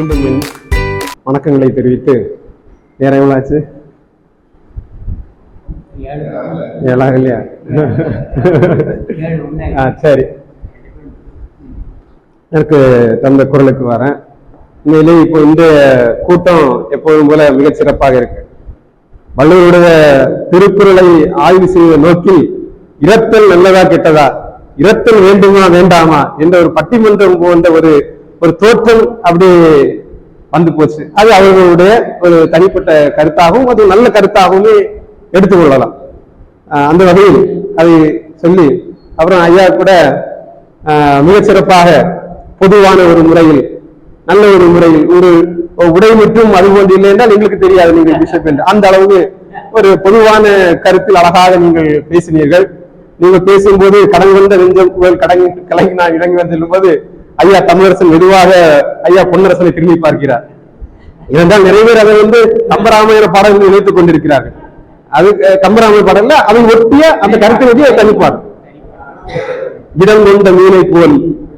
மீண்டும் என் வணக்கங்களை தெரிவித்து நேரம் எவ்வளோ ஆச்சு ஏழாக இல்லையா? ஆ சரி. எனக்கு தந்த குரலுக்கு வரேன். உண்மையிலே இப்போ இந்த கூட்டம் எப்போதும் போல மிகச்சிறப்பாக இருக்கு. வள்ளுவருடைய திருக்குறளை ஆய்வு செய்த நோக்கில் இரத்தல் நல்லதா கெட்டதா? இரத்தல் வேண்டுமா வேண்டாமா? என்ற ஒரு பட்டிமன்றம் போன்ற ஒரு ஒரு தோற்றம் அப்படி வந்து போச்சு. அது அவர்களுடைய ஒரு தனிப்பட்ட கருத்தாகவும் அது நல்ல கருத்தாகவுமே எடுத்துக்கொள்ளலாம் ஆஹ் அந்த வகையில் அதை சொல்லி அப்புறம் ஐயா கூட ஆஹ் சிறப்பாக பொதுவான ஒரு முறையில் நல்ல ஒரு முறையில் ஒரு உடை மட்டும் அது போன்று இல்லை என்றால் எங்களுக்கு தெரியாது நீங்கள் பிஷப் என்று. அந்த அளவுக்கு ஒரு பொதுவான கருத்தில் அழகாக நீங்கள் பேசினீர்கள். நீங்கள் பேசும்போது கடன் வந்த நெஞ்சம் கடன் கலங்கி நான் இறங்கி வந்து போது ஐயா தமிழரசன் மெதுவாக ஐயா பொன்னரசனை திரும்பி பார்க்கிறார். ஏனென்றால் நிறைய பேர் அதை வந்து கம்பராமாயண பாடல்கள் இணைத்துக் கொண்டிருக்கிறார்கள். அது கம்பராமாயண பாடல்ல அதை ஒட்டிய அந்த கருத்தை ஒட்டிய தனிப்பாடு இடம் கொண்ட மீனை போல்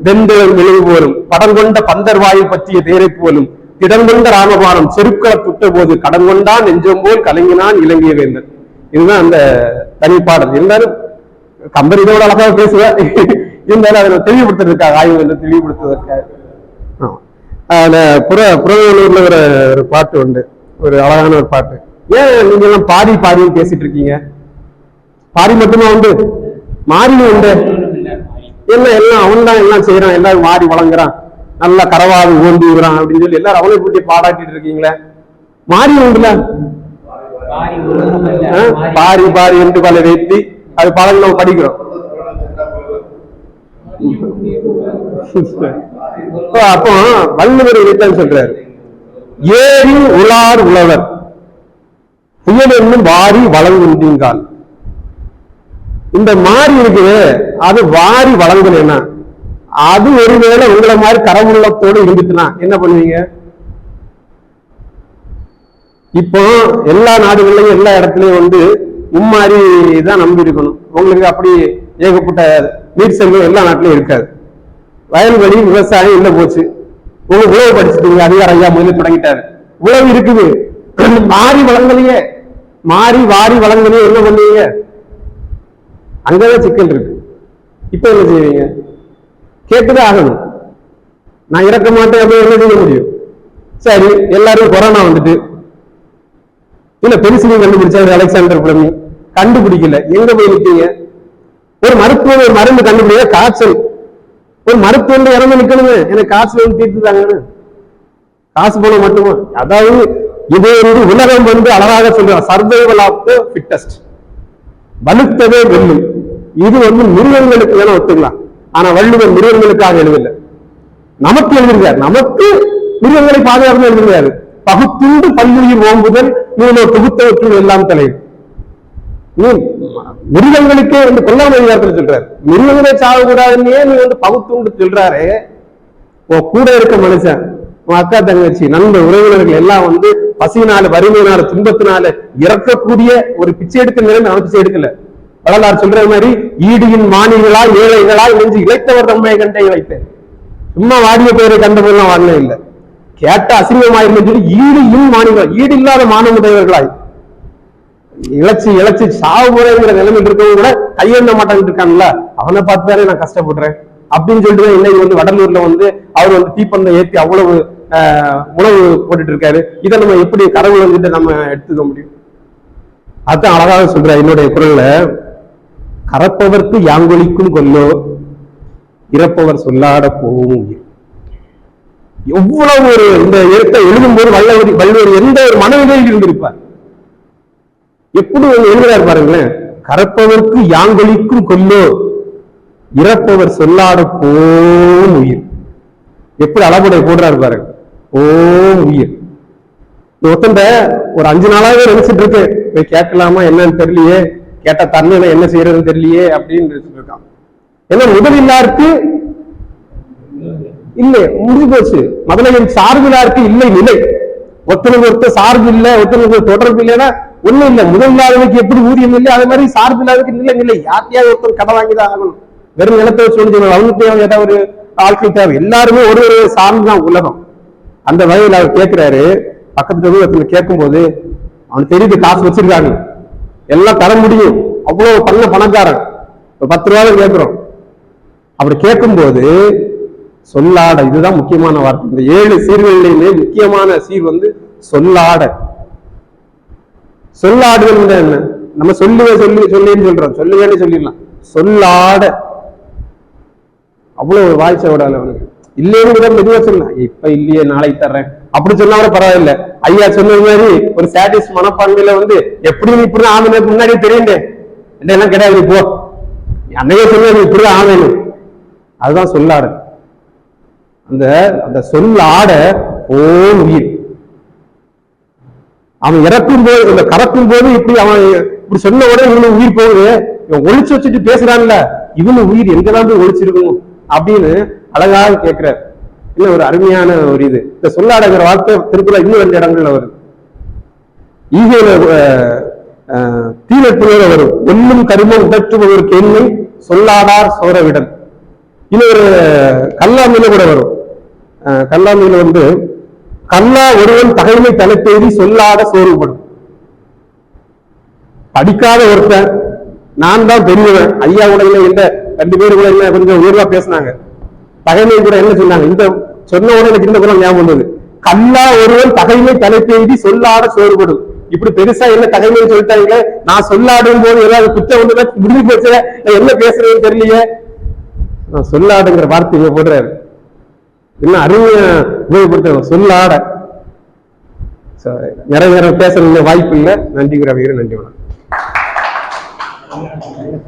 வெந்தளம் விளைவு போலும் படம் கொண்ட பந்தர் வாயு பற்றிய தேரை போலும் திடம் கொண்ட ராமபானம் செருக்கள துட்ட போது கடன் கொண்டான் நெஞ்சம் போல் கலங்கினான் இலங்கிய வேந்தன் இதுதான் அந்த தனிப்பாடல் இருந்தாலும் கம்பர் இதோட அழகாக பேசுவேன் இருந்தாலும் அதை தெளிவுபடுத்துறதுக்காக ஆய்வு என்று தெளிவுபடுத்துவதற்காக. அதுல புற புறநூலூர்ல ஒரு ஒரு பாட்டு உண்டு. ஒரு அழகான ஒரு பாட்டு. ஏன் நீங்க எல்லாம் பாடி பாடின்னு பேசிட்டு இருக்கீங்க பாடி மட்டுமா உண்டு? மாறி உண்டு. என்ன எல்லாம் அவன் தான் எல்லாம் செய்யறான் எல்லாரும் மாறி வழங்குறான் நல்லா கரவாது ஓந்தி விடுறான் அப்படின்னு சொல்லி எல்லாரும் அவனை பற்றி பாடாட்டிட்டு இருக்கீங்களே? மாறி உண்டுல? பாரி பாரி என்று பல வைத்து அது பழங்க நம்ம படிக்கிறோம். அப்போ வள்ளுவர் இதைத்தான் சொல்றாரு. ஏறி உலார் உழவர். புயல் என்னும் வாரி வழங்குந்தீங்கால் இந்த மாறி இருக்குது அது வாரி வழங்கலைன்னா அது ஒருவேளை உங்களை மாதிரி கரமுள்ளத்தோடு இருந்துச்சுன்னா என்ன பண்ணுவீங்க? இப்போ எல்லா நாடுகள்லையும் எல்லா இடத்துலயும் வந்து மும்மாரி தான் நம்பி இருக்கணும் உங்களுக்கு அப்படி ஏகப்பட்ட நீர் செல்வம் எல்லா நாட்டிலும் இருக்காது. வயல்வெளி விவசாயம் இல்ல போச்சு. உங்க உழவு படிச்சுட்டீங்க அதிகாரம் ஐயா முதல்ல தொடங்கிட்டாரு. உழவு இருக்குது. மாறி வளங்களையே மாறி வாரி வளங்களையே என்ன பண்ணுவீங்க? அங்கதான் சிக்கல் இருக்கு. இப்ப என்ன செய்வீங்க? கேட்டுதான் ஆகணும். நான் இறக்க மாட்டேன் அப்படின்னு என்ன செய்ய முடியும்? சரி எல்லாரும் கொரோனா வந்துட்டு. இல்ல பெருசிலையும் கண்டுபிடிச்சாரு அலெக்சாண்டர் பிளமி கண்டுபிடிக்கல. எங்க போய் நிற்பீங்க ஒரு மருத்துவம் ஒரு மருந்து கண்டுபிடிக்க காய்ச்சல். ஒரு மருத்துவம் இறந்து நிக்கணுங்க எனக்கு காய்ச்சல் வந்து தீர்த்துதாங்கன்னு காசு போன மட்டுமா? அதாவது இது வந்து உலகம் வந்து அழகாக சொல்றான் சர்வைவல் ஆஃப் த ஃபிட்டஸ்ட் வலுத்ததே வெல்லும் இது வந்து மிருகங்களுக்கு வேணா ஒத்துக்கலாம். ஆனா வள்ளுவர் மிருகங்களுக்காக எழுதல. நமக்கு எழுதியிருக்காரு. நமக்கு மிருகங்களை பாதுகாப்பு எழுதியிருக்காரு. பகுத்துண்டு பல்லுயிர் ஓம்புதல் நூலோ தொகுத்தவற்றுள் எல்லாம் தலைவர் மிருகங்களுக்கே வந்து கொல்லாம அதிகாரத்தில் சொல்றாரு. மிருகங்களே சாகக்கூடாதுன்னே நீ வந்து பகுத்துண்டு சொல்றாரு. உன் கூட இருக்க மனுஷன் உன் அக்கா தங்கச்சி நண்பர் உறவினர்கள் எல்லாம் வந்து பசியினால வறுமையினால துன்பத்தினால இறக்கக்கூடிய ஒரு பிச்சை எடுக்க நிலைமை அவன் பிச்சை எடுக்கல. வரலாறு சொல்ற மாதிரி ஈடியின் மானிகளா ஏழைகளா இணைஞ்சு இழைத்தவர் தம்மை கண்டே இழைத்தேன். சும்மா வாடிய பெயரை கண்டபோதெல்லாம் வாடனே இல்லை. கேட்ட அசிங்கமாயிருந்தேன் சொல்லி ஈடு இன் மானிகள் ஈடு இல்லாத மானமுடையவர்களாய். இழைச்சி இழைச்சி சாவு முறைங்கிற நிலைமையில் இருக்கவங்க கூட கையெழுந்த மாட்டாங்க இருக்கான்ல. அவனை பார்த்து தானே நான் கஷ்டப்படுறேன் அப்படின்னு சொல்லிட்டு தான் இன்னைக்கு வந்து வடலூர்ல வந்து அவர் வந்து தீப்பந்தம் ஏத்தி அவ்வளவு ஆஹ், உணவு போட்டுட்டு இருக்காரு இதை நம்ம எப்படி கடவுள் வந்துட்டு நம்ம எடுத்துக்க முடியும்? அதான் அழகாக சொல்ற என்னுடைய குரல்ல. கறப்பவர்க்கு யாங்கொலிக்கும் கொல்லோ இறப்பவர் சொல்லாட போகும் எவ்வளவு ஒரு இந்த எழுத்தை எழுதும்போது வல்லவர் வல்லவர் எந்த ஒரு மனநிலையில் இருந்திருப்பார். எப்படி அவங்க எழுதுறாரு பாருங்களேன். கறப்பவர்க்கு யாங்கொலிக்கும் கொல்லோ இறப்பவர் சொல்லாட போம் உயிர். எப்படி அளவுடைய போடுறாரு பாருங்க. ஓம் உயிர். இந்த ஒருத்தண்ட ஒரு அஞ்சு நாளாவே நினைச்சிட்டு இருக்கு போய் கேட்கலாமா என்னன்னு தெரியலையே. கேட்ட தன்மையில என்ன செய்யறதுன்னு தெரியலையே அப்படின்னு நினைச்சிட்டு இருக்கான். ஏன்னா முதலில்லாருக்கு இல்லை முடிஞ்சு போச்சு. முதலமைச்சர் சார்பு இல்லாருக்கு இல்லை நிலை. ஒருத்தனுக்கு ஒருத்தர் சார்பு இல்லை ஒருத்தனுக்கு தொடர்பு இல்லைன்னா ஒண்ணும் இல்லை. முதலில்லாதவனுக்கு எப்படி ஊதியம் இல்லை அதே மாதிரி சார்பில்லாதவனுக்கு நிலை இல்லை. யார்ட்டையாவது ஒருத்தர் கடன் வாங்கிதான் ஆகணும். வெறும் நிலத்தை வச்சு ஒன்று அவனுக்கு ஏதாவது ஒரு ஆட்கள் தேவை. எல்லாருமே ஒரு ஒரு சார்ந்து தான் உலகம். அந்த வகையில் அவர் கேட்கிறாரு. பக்கத்துல இருந்து ஒருத்தர் கேட்கும்போது அவனுக்கு தெரியுது காசு வச்சிருக்காங்க. எல்லாம் தர முடியும். அவ்வளவு பண்ண பணக்காரன். பத்து ரூபாய் கேட்கிறோம். அப்படி கேட்கும்போது சொல்லாட. இதுதான் முக்கியமான வார்த்தை. இந்த ஏழு சீர்களிலுமே முக்கியமான சீர் வந்து சொல்லாட. சொல்லாடுதல் என்ன? நம்ம சொல்லுவே சொல்லி சொல்லின்னு சொல்றோம். சொல்லுவேன்னு சொல்லிடலாம். சொல்லாட. அவ்வளவு ஒரு வாய்ச்ச விடாது அவனுக்கு. இல்லைன்னு கூட மெதுவா சொல்லலாம் இப்ப இல்லையே நாளைக்கு தர்றேன். அப்படி சொன்னா கூட பரவாயில்ல. ஐயா சொன்னது மாதிரி ஒரு சாட்டிஸ் மனப்பான்மையில வந்து எப்படி நீ இப்படிதான் ஆமனு முன்னாடியே தெரியுண்டே எல்லாம் கிடையாது நீ போ. நீ அன்னையே சொன்னது இப்படி ஆமேனு அதுதான் சொல்லாட அந்த அந்த சொல்லாட ஓ உயிர். அவன் இறக்கும் போது இந்த கறக்கும் போது இப்படி அவன் இப்படி சொன்ன உடனே இவனு உயிர் போகுது. இவன் ஒழிச்சு வச்சுட்டு பேசுறான்ல இவனு உயிர் எங்கதான் போய் ஒளிச்சிருக்கும் அப்படின்னு அழகாக கேட்கிறார். இன்னும் ஒரு அருமையான ஒரு இது. இந்த சொல்லாடங்கிற வார்த்தை திருக்குறள் இன்னும் ரெண்டு இடங்கள்ல வருது ஈகையில தீனத்தினோட வரும். ஒன்னும் கருமம் உடற்றுபவருக்கு எண்ணெய் சொல்லாடார் சோரவிடல். இன்னொரு கல்லாமையில கூட வரும். கல்லாமையில வந்து கல்லா ஒருவன் தகைமை தலைப்பேறி சொல்லாத சோர்வுபடும். படிக்காத ஒருத்தன் நான் தான் பெரியவன் ஐயா கூட இல்ல இந்த ரெண்டு பேரும் கூட என்ன கொஞ்சம் உயர்வா பேசினாங்க. தகைமை கூட என்ன சொன்னாங்க? இந்த சொன்ன உடனே எனக்கு இந்த குணம் ஞாபகம் வந்தது. கல்லா ஒருவன் தகைமை தலைப்பெய்தி சொல்லாத சோர்வுபடும். இப்படி பெருசா என்ன தகைமைன்னு சொல்லிட்டாங்க நான் சொல்லாடும் போது ஏதாவது குற்றம் வந்து முடிஞ்சு போச்சு நான் என்ன பேசுறேன்னு தெரியலையே. நான் சொல்லாடுங்கிற வார்த்தையை போடுறாரு. இன்னும் அருமையா உபயோகப்படுத்த சொல்லாட. நிறைய நேரம் பேசுறது வாய்ப்பு இல்லை. நன்றி ரவிகர். நன்றி வணக்கம்.